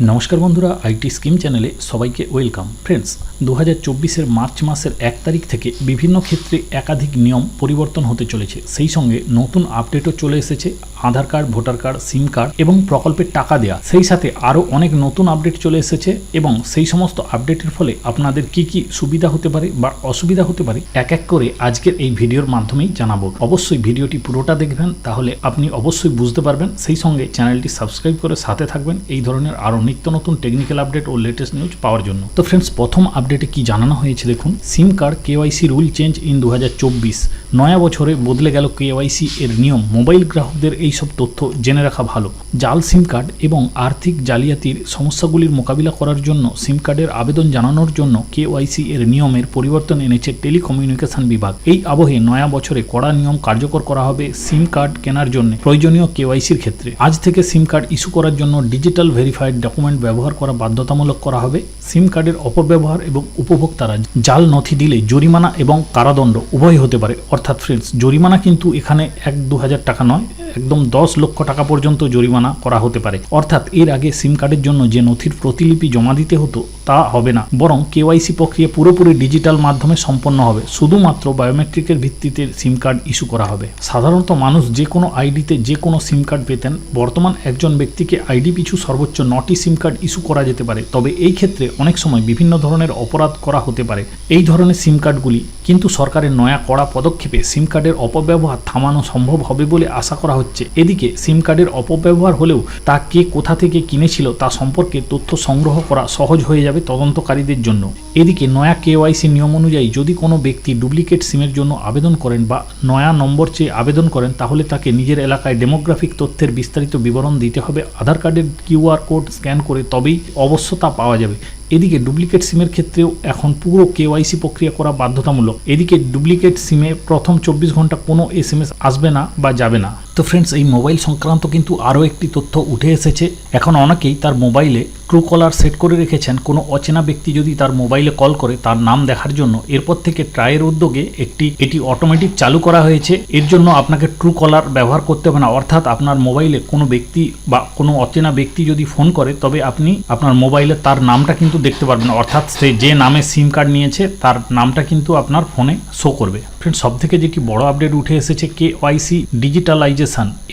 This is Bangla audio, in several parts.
নমস্কার বন্ধুরা, আইটি স্কিম চ্যানেলে সবাইকে ওয়েলকাম। ফ্রেন্ডস দু হাজার মার্চ মাসের এক তারিখ থেকে বিভিন্ন ক্ষেত্রে একাধিক নিয়ম পরিবর্তন হতে চলেছে। সেই সঙ্গে নতুন আপডেটও চলে এসেছে, Aadhaar card, voter card, SIM card এবং প্রকল্পের টাকা দেওয়া সেই সাথে আরও অনেক নতুন আপডেট চলে এসেছে এবং সেই সমস্ত আপডেটের ফলে আপনাদের কি কি সুবিধা হতে পারে বা অসুবিধা হতে পারে, এক এক করে আজকের এই ভিডিওর মাধ্যমেই জানাব। অবশ্যই ভিডিওটি পুরোটা দেখবেন, তাহলে আপনি অবশ্যই বুঝতে পারবেন। সেই সঙ্গে চ্যানেলটি সাবস্ক্রাইব করে সাথে থাকবেন। এই ধরনের আরও নিত্য নতুন টেকনিক্যাল আপডেট ও লেটেস্ট নিউজ পাওয়ার জন্য। তো ফ্রেন্ডস প্রথম আপডেটে কি জানানো হয়েছে দেখুন? SIM card KYC rule change in দু হাজার চব্বিশ। নয়া বছরে বদলে গেল কেওয়াইসি এর নিয়ম। মোবাইল গ্রাহকদের এই সব তথ্য জেনে রাখা ভালো। জাল সিম কার্ড এবং আর্থিক জালিয়াতির সমস্যাগুলির মোকাবিলা করার জন্য সিম কার্ডের আবেদন জানানোর জন্য কেওয়াইসি এর নিয়মের পরিবর্তন এনেছে টেলিকমিউনিকেশন বিভাগ। এই আবহে নয়া বছরে কড়া নিয়ম কার্যকর করা হবে সিম কার্ড কেনার জন্য প্রয়োজনীয় কেওয়াইসির ক্ষেত্রে। আজ থেকে সিম কার্ড ইস্যু করার জন্য ডিজিটাল ভেরিফাইড ডকুমেন্ট ব্যবহার করা বাধ্যতামূলক করা হবে। সিম কার্ডের অপব্যবহার এবং উপভোক্তারা জাল নথি দিলে জরিমানা এবং কারাদণ্ড উভয় হতে পারে। অর্থাৎ ফ্রেন্ডস জরিমানা কিন্তু এখানে এক দু হাজার টাকা নয়, একদম দশ লক্ষ টাকা পর্যন্ত জরিমানা করা হতে পারে। অর্থাৎ এর আগে সিম কার্ডের জন্য যে নথির প্রতিলিপি জমা দিতে হতো, তা হবে না। বরং কেওয়াইসি প্রক্রিয়া পুরোপুরি ডিজিটাল মাধ্যমে সম্পন্ন হবে। শুধুমাত্র বায়োমেট্রিকের ভিত্তিতে সিম কার্ড ইস্যু করা হবে। সাধারণত মানুষ যে কোনো আইডিতে যে কোনো সিম কার্ড পেতেন, বর্তমান একজন ব্যক্তিকে আইডি পিছু সর্বোচ্চ নটি সিম কার্ড ইস্যু করা যেতে পারে। তবে এই ক্ষেত্রে অনেক সময় বিভিন্ন ধরনের অপরাধ করা হতে পারে। এই ধরনের সিম কার্ডগুলি কিন্তু সরকারের নয়া কড়া পদক্ষেপে সিম কার্ডের অপব্যবহার থামানো সম্ভব হবে বলে আশা করা হচ্ছে। এদিকে সিম কার্ডের অপব্যবহার হলেও তা কে কোথা থেকে কিনেছিল তা সম্পর্কে তথ্য সংগ্রহ করা সহজ হয়ে যাবে তদন্তকারীদের জন্য। এদিকে নয়া কেওয়াইসি নিয়ম অনুযায়ী যদি কোনো ব্যক্তি ডুপ্লিকেট সিমের জন্য আবেদন করেন বা নয়া নম্বর চেয়ে আবেদন করেন, তাহলে তাকে নিজের এলাকায় ডেমোগ্রাফিক তথ্যের বিস্তারিত বিবরণ দিতে হবে। আধার কার্ডের কিউআর কোড স্ক্যান করে তবেই অবশ্য তা পাওয়া যাবে। এদিকে ডুপ্লিকেট সিমের ক্ষেত্রেও এখন পুরো কেওয়াইসি প্রক্রিয়া করা বাধ্যতামূলক। এদিকে ডুপ্লিকেট সিমে প্রথম চব্বিশ ঘণ্টা কোনো এস আসবে না বা যাবে না। তো ফ্রেন্ডস এই মোবাইল সংক্রান্ত কিন্তু আরও একটি তথ্য উঠে এসেছে। এখন অনেকেই তার মোবাইলে ট্রু কলার সেট করে রেখেছেন। কোনো অচেনা ব্যক্তি যদি তার মোবাইলে কল করে, তার নাম দেখার জন্য। এরপর থেকে ট্রায়ের উদ্যোগে একটি, এটি অটোমেটিক চালু করা হয়েছে। এর জন্য আপনাকে ট্রু কলার ব্যবহার করতে হবে না। অর্থাৎ আপনার মোবাইলে কোনো ব্যক্তি বা কোনো অচেনা ব্যক্তি যদি ফোন করে, তবে আপনি আপনার মোবাইলে তার নামটা কিন্তু দেখতে পারবেন। অর্থাৎ সে যে নামে সিম কার্ড নিয়েছে, তার নামটা কিন্তু আপনার ফোনে শো করবে। ফ্রেন্ড সব থেকে যেটি বড় আপডেট উঠে এসেছে কে ওয়াইসি ডিজিটালাইজেশন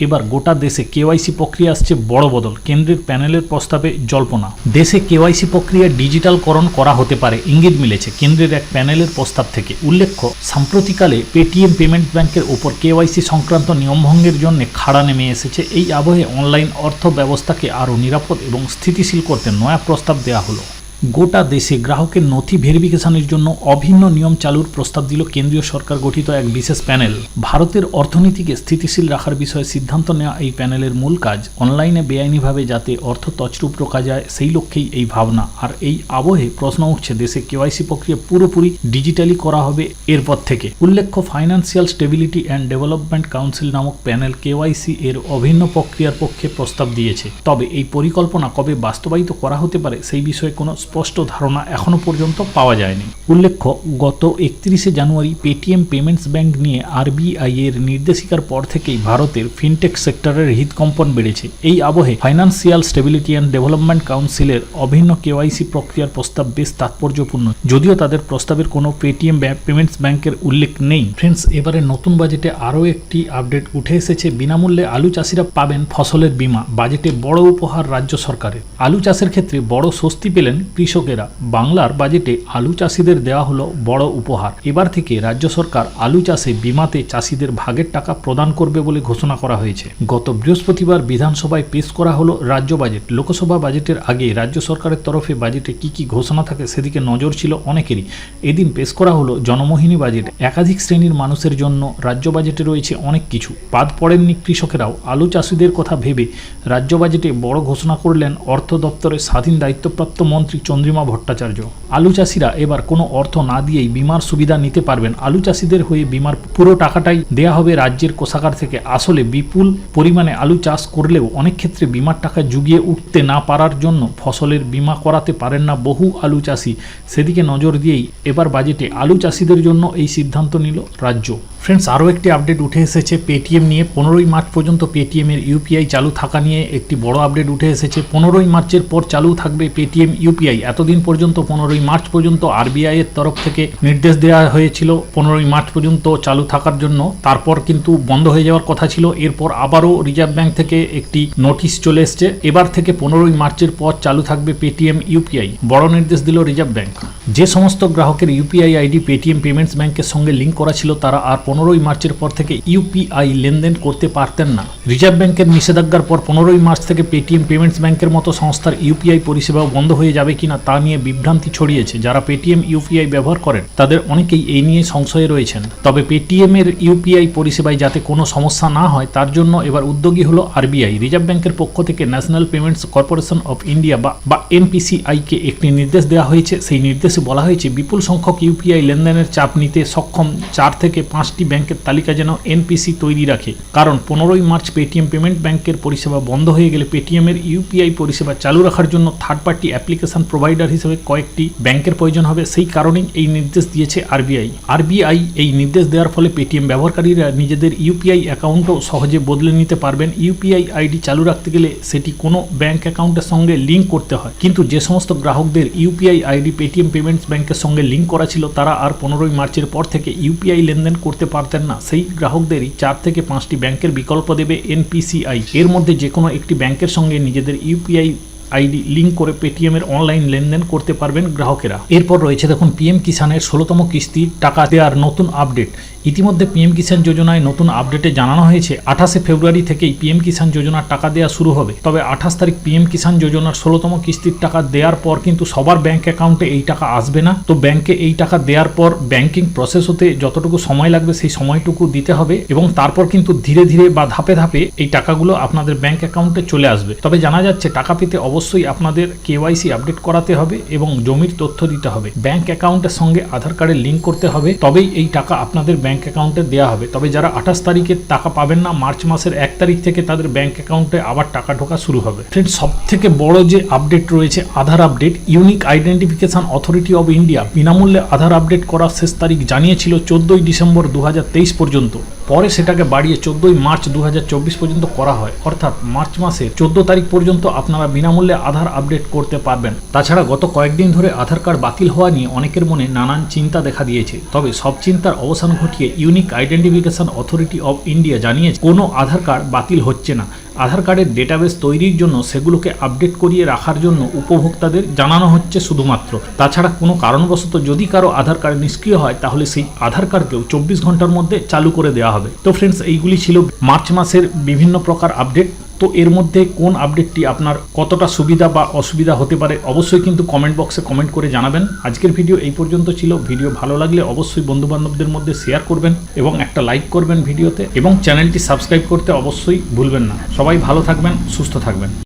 এবার গোটা দেশে কেওয়াইসি প্রক্রিয়া আসছে বড় বদল। কেন্দ্রের প্যানেলের প্রস্তাবে জল্পনা। দেশে কেওয়াইসি প্রক্রিয়া ডিজিটালকরণ করা হতে পারে, ইঙ্গিত মিলেছে কেন্দ্রের এক প্যানেলের প্রস্তাব থেকে। উল্লেখ্য সাম্প্রতিকালে পেটিএম পেমেন্ট ব্যাংকের ওপর কেওয়াইসি সংক্রান্ত নিয়মভঙ্গের জন্য খাড়া নেমে এসেছে। এই আবহে অনলাইন অর্থ ব্যবস্থাকে আরও নিরাপদ এবং স্থিতিশীল করতে নয়া প্রস্তাব দেওয়া হলো। গোটা দেশে গ্রাহকের নথি ভেরিফিকেশনের জন্য অভিন্ন নিয়ম চালুর প্রস্তাব দিল কেন্দ্রীয় সরকার গঠিত এক বিশেষ প্যানেল। ভারতের অর্থনীতিকে স্থিতিশীল রাখার বিষয়ে সিদ্ধান্ত নেওয়া এই প্যানেলের মূল কাজ, অনলাইনে বেআইনিভাবে যাতে অর্থ তছরূপ রাখা যায়, সেই লক্ষ্যেই এই ভাবনা। আর এই আবহে প্রশ্ন উঠছে, দেশে কেওয়াইসি প্রক্রিয়া পুরোপুরি ডিজিটালি করা হবে এরপর থেকে। উল্লেখ্য, financial stability and development council নামক প্যানেল কেওয়াইসি এর অভিন্ন প্রক্রিয়ার পক্ষে প্রস্তাব দিয়েছে। তবে এই পরিকল্পনা কবে বাস্তবায়িত করা হতে পারে, সেই বিষয়ে কোনো স্পষ্ট ধারণা এখনও পর্যন্ত পাওয়া যায়নি। উল্লেখ্য, গত একত্রিশে জানুয়ারি পেটিএম পেমেন্টস ব্যাংক নিয়ে আরবিআই এর নির্দেশিকার পর থেকেই ভারতের ফিনটেক সেক্টরের হৃদকম্পন বেড়েছে। এই আবহে ফাইন্যান্সিয়াল স্টেবিলিটি অ্যান্ড ডেভেলপমেন্ট কাউন্সিলের অভিন্ন কেওয়াইসি প্রক্রিয়ার প্রস্তাব বেশ তাৎপর্যপূর্ণ। যদিও তাদের প্রস্তাবের কোনো পেটিএম পেমেন্টস ব্যাংকের উল্লেখ নেই। ফ্রেন্ডস, এবারে নতুন বাজেটে আরও একটি আপডেট উঠে এসেছে। বিনামূল্যে আলু চাষিরা পাবেন ফসলের বীমা, বাজেটে বড় উপহার রাজ্য সরকারের। আলু চাষের ক্ষেত্রে বড় স্বস্তি পেলেন কৃষকেরা বাংলার বাজেটে আলু চাষিদের দেওয়া হলো বড় উপহার। এবার থেকে রাজ্য সরকার আলু চাষে বিমাতে চাষিদের ভাগের টাকা প্রদান করবে বলে ঘোষণা করা হয়েছে। গত বৃহস্পতিবার বিধানসভায় পেশ করা হলো রাজ্য বাজেট। লোকসভা বাজেটের আগে রাজ্য সরকারের তরফে বাজেটে কি কি ঘোষণা থাকে সেদিকে নজর ছিল অনেকেরই। এদিন পেশ করা হলো জনমোহিনী বাজেট। একাধিক শ্রেণির মানুষের জন্য রাজ্য বাজেটে রয়েছে অনেক কিছু। বাদ পড়েননি কৃষকেরাও। আলু চাষিদের কথা ভেবে রাজ্য বাজেটে বড় ঘোষণা করলেন অর্থ দপ্তরের স্বাধীন দায়িত্বপ্রাপ্ত মন্ত্রী চন্দ্রিমা ভট্টাচার্য। আলু চাষিরা এবার কোনো অর্থ না দিয়েই বিমার সুবিধা নিতে পারবেন। আলু চাষিদের হয়ে বিমার পুরো টাকাটাই দেয়া হবে রাজ্যের কোষাগার থেকে। আসলে বিপুল পরিমাণে আলু চাষ করলেও অনেক ক্ষেত্রে বিমার টাকা জুগিয়ে উঠতে না পারার জন্য ফসলের বিমা করাতে পারেন না বহু আলু চাষি। সেদিকে নজর দিয়েই এবার বাজেটে আলু চাষিদের জন্য এই সিদ্ধান্ত নিল রাজ্য। ফ্রেন্ডস, আরও একটি আপডেট উঠে এসেছে পেটিএম নিয়ে। পনেরোই মার্চ পর্যন্ত পেটিএমের ইউপিআই চালু থাকা নিয়ে একটি বড় আপডেট উঠে এসেছে। পনেরোই মার্চের পর চালু থাকবে পেটিএম ইউপিআই এতদিন পর্যন্ত, পনেরোই মার্চ পর্যন্ত আরবিআই এর তরফ থেকে নির্দেশ দেওয়া হয়েছিল, পনেরোই মার্চ পর্যন্ত চালু থাকার জন্য। তারপর কিন্তু বন্ধ হয়ে যাওয়ার কথা ছিল। এরপর আবারও রিজার্ভ ব্যাংক থেকে একটি নোটিশ চলে এসছে। এবার থেকে পনেরোই মার্চের পর চালু থাকবে পেটিএম ইউপিআই। বড় নির্দেশ দিল রিজার্ভ ব্যাংক। যে সমস্ত গ্রাহকের ইউপিআই আইডি পেটিএম পেমেন্টস ব্যাংকের সঙ্গে লিঙ্ক করা ছিল, তারা আর পনেরোই মার্চের পর থেকে ইউপিআই লেনদেন করতে পারতেন না। রিজার্ভ ব্যাংকের নিষেধাজ্ঞার পর পনেরোই মার্চ থেকে পেটিএম পেমেন্টস ব্যাংকের মতো সংস্থার ইউপিআই পরিষেবাও বন্ধ হয়ে যাবে কিনা তা নিয়ে বিভ্রান্তি ছড়িয়েছে। যারা পেটিএম ইউপিআই ব্যবহার করেন, তাদের অনেকেই এই নিয়ে সংশয়ে রয়েছেন। তবে পেটিএম এর ইউপিআই পরিষেবায় যাতে কোনো সমস্যা না হয়, তার জন্য এবার উদ্যোগী হলো আরবিআই রিজার্ভ ব্যাংকের পক্ষ থেকে national payments corporation of India বা বা এনপিসিআই কে একটি নির্দেশ দেওয়া হয়েছে। সেই নির্দেশে বলা হয়েছে, বিপুল সংখ্যক ইউপিআই লেনদেনের চাপ নিতে সক্ষম চার থেকে পাঁচটি ব্যাংকের তালিকা যেন এনপিসি তৈরি রাখে। কারণ পনেরোই মার্চ পেটিএম পেমেন্ট ব্যাংকের পরিষেবা বন্ধ হয়ে গেলে পেটিএম এর ইউপিআই পরিষেবা চালু রাখার জন্য থার্ড পার্টি অ্যাপ্লিকেশন প্রোভাইডার হিসেবে কয়েকটি ব্যাংকের প্রয়োজন হবে। সেই কারণেই এই নির্দেশ দিয়েছে আরবিআই। আরবিআই এই নির্দেশ দেওয়ার ফলে পেটিএম ব্যবহারকারীরা নিজেদের ইউপিআই অ্যাকাউন্টও সহজে বদলে নিতে পারবেন। ইউপিআই আইডি চালু রাখতে গেলে সেটি কোনো ব্যাংক অ্যাকাউন্টের সঙ্গে লিঙ্ক করতে হয়। কিন্তু যে সমস্ত গ্রাহকদের ইউপিআই আইডি পেটিএম পেমেন্টস ব্যাংকের সঙ্গে লিঙ্ক করা ছিল, তারা আর পনেরোই মার্চের পর থেকে ইউপিআই লেনদেন করতে পারতেন না। সেই গ্রাহকদেরই চার থেকে পাঁচটি ব্যাংকের বিকল্প দেবে এনপিসিআই। এর মধ্যে যে কোনো একটি ব্যাংকের সঙ্গে নিজেদের ইউপিআই আইডি লিঙ্ক করে পেটিএম এর অনলাইন লেনদেন করতে পারবেন গ্রাহকেরা। এরপর রয়েছে দেখুন পিএম কিষানের ষোলোতম কিস্তি, টাকা দেওয়ার নতুন আপডেট। ইতিমধ্যে পিএম কিষাণ যোজনায় নতুন আপডেটে জানানো হয়েছে, আঠাশে ফেব্রুয়ারি থেকেই পিএম কিষাণ যোজনার টাকা দেওয়া শুরু হবে। তবে আঠাশ তারিখ পিএম কিষাণ যোজনার ষোলোতম কিস্তির টাকা দেওয়ার পর কিন্তু সবার ব্যাংক অ্যাকাউন্টে এই টাকা আসবে না। তো ব্যাংকে এই টাকা দেওয়ার পর ব্যাংকিং প্রসেস হতে যতটুকু সময় লাগবে সেই সময়টুকু দিতে হবে এবং তারপর কিন্তু ধীরে ধীরে বা ধাপে ধাপে এই টাকাগুলো আপনাদের ব্যাংক অ্যাকাউন্টে চলে আসবে। তবে জানা যাচ্ছে টাকা পেতে অবশ্যই আপনাদের কেওয়াইসি আপডেট করাতে হবে এবং জমির তথ্য দিতে হবে। ব্যাংক অ্যাকাউন্টের সঙ্গে আধার কার্ডের লিঙ্ক করতে হবে। তবেই এই টাকা আপনাদের ব্যাংক অ্যাকাউন্টে দেওয়া হবে। তবে যারা আঠাশ তারিখে টাকা পাবেন না, মার্চ মাসের এক তারিখ থেকে তাদের ব্যাঙ্ক অ্যাকাউন্টে আবার টাকা ঢোকা শুরু হবে। ফ্রেন্ড সব থেকে বড় যে আপডেট রয়েছে, Aadhaar update unique identification authority of India বিনামূল্যে আধার আপডেট করার শেষ তারিখ জানিয়েছিল চোদ্দোই ডিসেম্বর দু হাজার তেইশ পর্যন্ত। পরে সেটাকে বাড়িয়ে চোদ্দই মার্চ দু হাজার চব্বিশ পর্যন্ত করা হয়। অর্থাৎ মার্চ মাসে চোদ্দ তারিখ পর্যন্ত আপনারা বিনামূল্যে আধার আপডেট করতে পারবেন। তাছাড়া গত কয়েকদিন ধরে আধার কার্ড বাতিল হওয়া নিয়ে অনেকের মনে নানান চিন্তা দেখা দিয়েছে। তবে সব চিন্তার অবসান ঘটিয়ে unique identification authority of India জানিয়েছে, কোনো আধার কার্ড বাতিল হচ্ছে না। আধার কার্ডের ডেটাবেস তৈরির জন্য সেগুলোকে আপডেট করিয়ে রাখার জন্য উপভোক্তাদের জানানো হচ্ছে শুধুমাত্র। তাছাড়া কোনো কারণবশত যদি কারও আধার কার্ড নিষ্ক্রিয় হয়, তাহলে সেই আধার কার্ডকেও চব্বিশ ঘণ্টার মধ্যে চালু করে দেওয়া হবে। তো ফ্রেন্ডস এইগুলি ছিল মার্চ মাসের বিভিন্ন প্রকার আপডেট তো এর মধ্যে কোন আপডেটটি আপনার কতটা সুবিধা বা অসুবিধা হতে পারে অবশ্যই কিন্তু কমেন্ট বক্সে কমেন্ট করে জানাবেন। আজকের ভিডিও এই পর্যন্ত ছিল। ভিডিও ভালো লাগলে অবশ্যই বন্ধুবান্ধবদের মধ্যে শেয়ার করবেন এবং একটা লাইক করবেন ভিডিওতে এবং চ্যানেলটি সাবস্ক্রাইব করতে অবশ্যই ভুলবেন না। সবাই ভালো থাকবেন, সুস্থ থাকবেন।